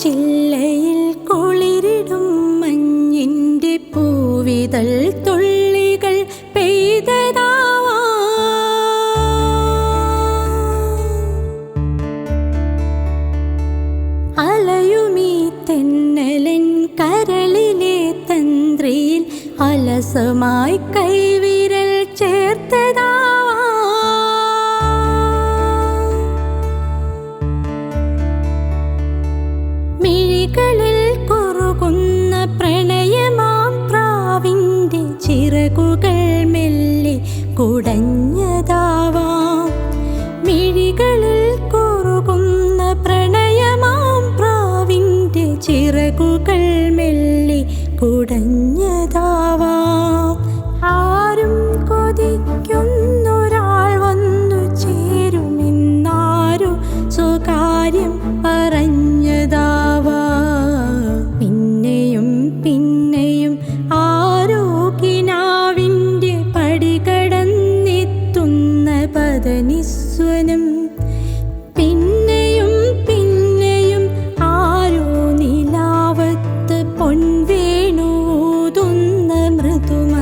ചില്ലയിൽ കുളിരിടും മഞ്ഞിന്റെ പൂവിതൾ തുള്ളികൾ പെയ്തതാവാ അലയുമീ തെന്നലൻ കരളിലെ തന്ത്രിയിൽ അലസമായി കൈവിരൽ ചേർത്തതാ. മിഴികളിൽ കുറുകുന്ന പ്രണയമാം പ്രാവിന്റെ ചിറകുകൾ മെല്ലെ കുടഞ്ഞതാവാം. മിഴികളിൽ കുറുകുന്ന പ്രണയമാം പ്രാവിന്റെ ചിറകുകൾ മെല്ലെ കുടഞ്ഞതാവാം. ആരും കൊതിക്കുന്നൊരാൾ വന്നു ചേരുമെന്നാരു സ്വകാര്യം പറഞ്ഞു നിസ്വനം. പിന്നെയും പിന്നെയും ആരോ നിലാവത്ത് പൊൻവേണൂതുന്ന മൃദുമ